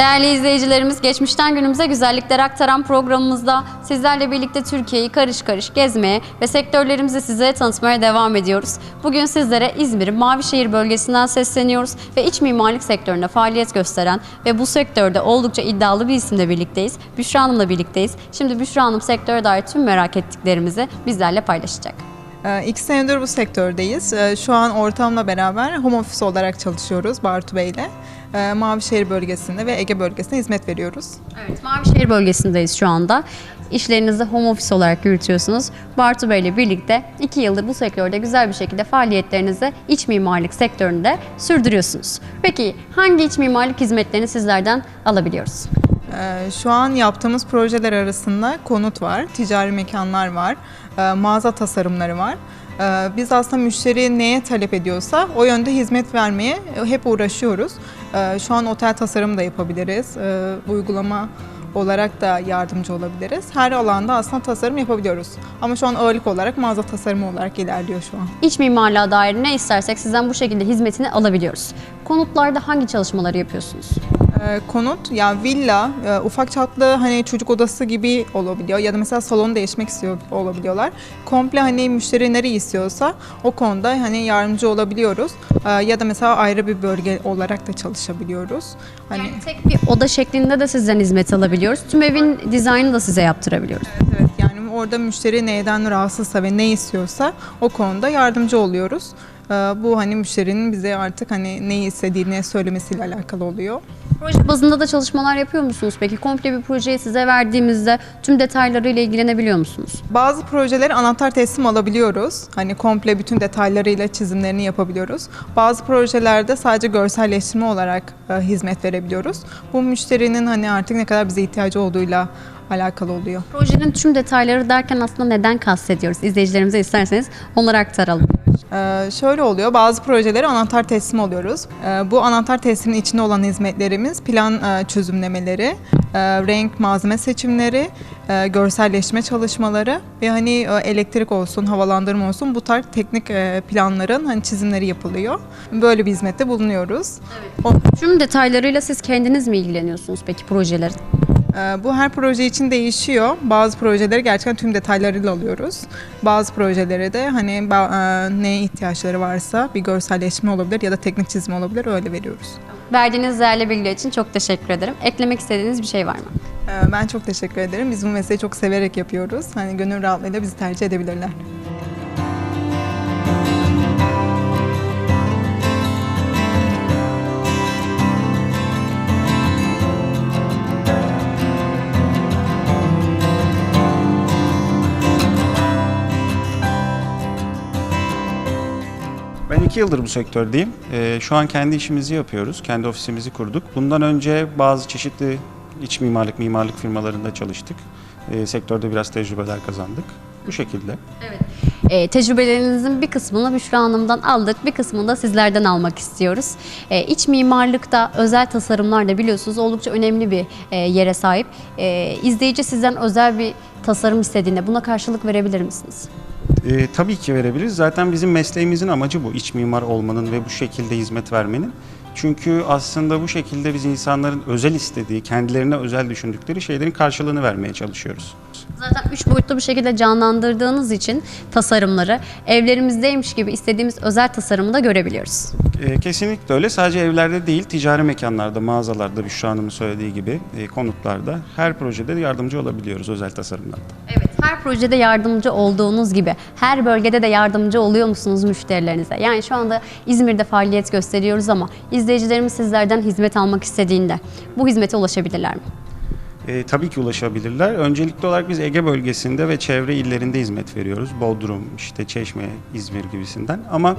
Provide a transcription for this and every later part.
Değerli izleyicilerimiz, geçmişten günümüze güzellikler aktaran programımızda sizlerle birlikte Türkiye'yi karış karış gezmeye ve sektörlerimizi size tanıtmaya devam ediyoruz. Bugün sizlere İzmir'in Mavişehir bölgesinden sesleniyoruz ve iç mimarlık sektöründe faaliyet gösteren ve bu sektörde oldukça iddialı bir isimle birlikteyiz. Büşra Hanım'la birlikteyiz. Şimdi Büşra Hanım sektöre dair tüm merak ettiklerimizi bizlerle paylaşacak. Ee, İki senedir bu sektördeyiz. Ee, Şu an ortamla beraber home office olarak çalışıyoruz Bartu Bey ile. Ee, Mavişehir bölgesinde ve Ege bölgesinde hizmet veriyoruz. Evet, Mavişehir bölgesindeyiz şu anda. İşlerinizi home office olarak yürütüyorsunuz. Bartu Bey ile birlikte iki yıldır bu sektörde güzel bir şekilde faaliyetlerinizi iç mimarlık sektöründe sürdürüyorsunuz. Peki hangi iç mimarlık hizmetlerini sizlerden alabiliyoruz? Ee, Şu an yaptığımız projeler arasında konut var, ticari mekanlar var, e, mağaza tasarımları var. Ee, Biz aslında müşteri neye talep ediyorsa o yönde hizmet vermeye hep uğraşıyoruz. Ee, Şu an otel tasarımı da yapabiliriz, ee, uygulama olarak da yardımcı olabiliriz. Her alanda aslında tasarım yapabiliyoruz. Ama şu an ağırlık olarak mağaza tasarımı olarak ilerliyor şu an. İç mimarlığa dair ne istersek sizden bu şekilde hizmetini alabiliyoruz. Konutlarda hangi çalışmaları yapıyorsunuz? Ee, konut ya villa e, ufak çaplı hani çocuk odası gibi olabiliyor ya da mesela salonu değişmek istiyor olabiliyorlar. Komple hani müşteri nereyi istiyorsa o konuda hani yardımcı olabiliyoruz. Ee, ya da mesela ayrı bir bölge olarak da çalışabiliyoruz. Hani Yani tek bir oda şeklinde de sizden hizmet alabiliyoruz. Tüm evin dizaynını da size yaptırabiliyoruz. evet yani orada müşteri neyden rahatsızsa ve ne istiyorsa o konuda yardımcı oluyoruz. Ee, bu hani müşterinin bize artık hani neyi istediğini söylemesiyle alakalı oluyor. Proje bazında da çalışmalar yapıyor musunuz peki? Komple bir projeyi size verdiğimizde tüm detaylarıyla ilgilenebiliyor musunuz? Bazı projeleri anahtar teslim alabiliyoruz. Hani komple bütün detaylarıyla çizimlerini yapabiliyoruz. Bazı projelerde sadece görselleştirme olarak e, hizmet verebiliyoruz. Bu müşterinin hani artık ne kadar bize ihtiyacı olduğuyla alakalı oluyor. Projenin tüm detayları derken aslında neden kastediyoruz? İzleyicilerimize isterseniz onları aktaralım. Ee, şöyle oluyor, bazı projeleri anahtar teslim alıyoruz. Ee, bu anahtar teslimin içinde olan hizmetlerimiz plan e, çözümlemeleri, e, renk malzeme seçimleri, e, görselleşme çalışmaları ve hani e, elektrik olsun, havalandırma olsun bu tarz teknik e, planların hani çizimleri yapılıyor. Böyle bir hizmette bulunuyoruz. O- Tüm detaylarıyla siz kendiniz mi ilgileniyorsunuz peki projelerin? Ee, Bu her proje için değişiyor. Bazı projeleri gerçekten tüm detaylarıyla alıyoruz. Bazı projeleri de hani e, neye ihtiyaçları varsa bir görselleşme olabilir ya da teknik çizim olabilir öyle veriyoruz. Verdiğiniz değerli bilgiler için çok teşekkür ederim. Eklemek istediğiniz bir şey var mı? Ee, Ben çok teşekkür ederim. Biz bu mesleği çok severek yapıyoruz. Hani gönül rahatlığıyla bizi tercih edebilirler. Ben iki yıldır bu sektördeyim. Ee, şu an kendi işimizi yapıyoruz. Kendi ofisimizi kurduk. Bundan önce bazı çeşitli iç mimarlık, mimarlık firmalarında çalıştık. Ee, sektörde biraz tecrübeler kazandık. Bu şekilde. E, tecrübelerinizin bir kısmını Büşra Hanım'dan aldık, bir kısmını da sizlerden almak istiyoruz. E, iç mimarlıkta özel tasarımlar da biliyorsunuz oldukça önemli bir e, yere sahip. E, izleyici sizden özel bir tasarım istediğinde buna karşılık verebilir misiniz? Ee, tabii ki verebiliriz. Zaten bizim mesleğimizin amacı bu. İç mimar olmanın ve bu şekilde hizmet vermenin. Çünkü aslında bu şekilde biz insanların özel istediği, kendilerine özel düşündükleri şeylerin karşılığını vermeye çalışıyoruz. Zaten üç boyutlu bir şekilde canlandırdığınız için tasarımları evlerimizdeymiş gibi istediğimiz özel tasarımı da görebiliyoruz. Ee, kesinlikle öyle. Sadece evlerde değil, ticari mekanlarda, mağazalarda, Büşra Hanım'ın söylediği gibi e, konutlarda her projede de yardımcı olabiliyoruz özel tasarımlarda. Evet, her projede yardımcı olduğunuz gibi her bölgede de yardımcı oluyor musunuz müşterilerinize? Yani şu anda İzmir'de faaliyet gösteriyoruz ama izleyicilerimiz sizlerden hizmet almak istediğinde bu hizmete ulaşabilirler mi? E, tabii ki ulaşabilirler. Öncelikli olarak biz Ege bölgesinde ve çevre illerinde hizmet veriyoruz. Bodrum, işte Çeşme, İzmir gibisinden. Ama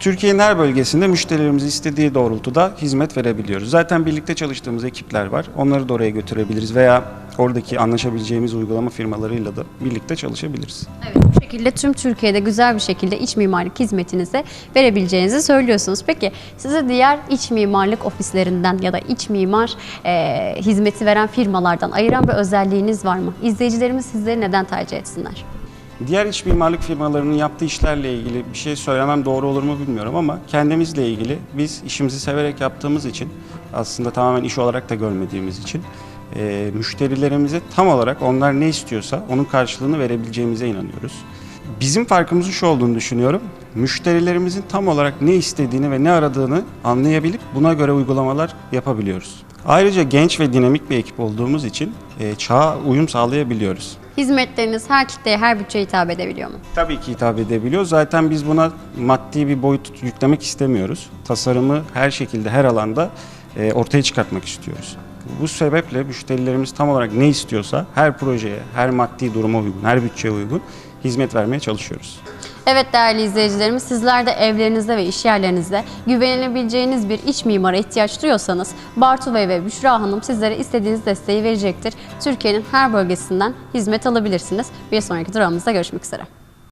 Türkiye'nin her bölgesinde müşterilerimiz istediği doğrultuda hizmet verebiliyoruz. Zaten birlikte çalıştığımız ekipler var. Onları da oraya götürebiliriz veya oradaki anlaşabileceğimiz uygulama firmalarıyla da birlikte çalışabiliriz. Evet, bu şekilde tüm Türkiye'de güzel bir şekilde iç mimarlık hizmetinizi verebileceğinizi söylüyorsunuz. Peki size diğer iç mimarlık ofislerinden ya da iç mimar e, hizmeti veren firmalardan ayıran bir özelliğiniz var mı? İzleyicilerimiz sizleri neden tercih etsinler? Diğer iç mimarlık firmalarının yaptığı işlerle ilgili bir şey söylemem doğru olur mu bilmiyorum ama kendimizle ilgili biz işimizi severek yaptığımız için aslında tamamen iş olarak da görmediğimiz için e, müşterilerimize tam olarak onlar ne istiyorsa onun karşılığını verebileceğimize inanıyoruz. Bizim farkımızın şu olduğunu düşünüyorum. Müşterilerimizin tam olarak ne istediğini ve ne aradığını anlayabilip buna göre uygulamalar yapabiliyoruz. Ayrıca genç ve dinamik bir ekip olduğumuz için e, çağa uyum sağlayabiliyoruz. Hizmetleriniz her kitleye, her bütçeye hitap edebiliyor mu? Tabii ki hitap edebiliyor. Zaten biz buna maddi bir boyut yüklemek istemiyoruz. Tasarımı her şekilde, her alanda ortaya çıkartmak istiyoruz. Bu sebeple müşterilerimiz tam olarak ne istiyorsa her projeye, her maddi duruma uygun, her bütçeye uygun hizmet vermeye çalışıyoruz. Evet değerli izleyicilerimiz sizler de evlerinizde ve iş yerlerinizde güvenilebileceğiniz bir iç mimara ihtiyaç duyuyorsanız Bartu Bey ve Büşra Hanım sizlere istediğiniz desteği verecektir. Türkiye'nin her bölgesinden hizmet alabilirsiniz. Bir sonraki durağımızda görüşmek üzere.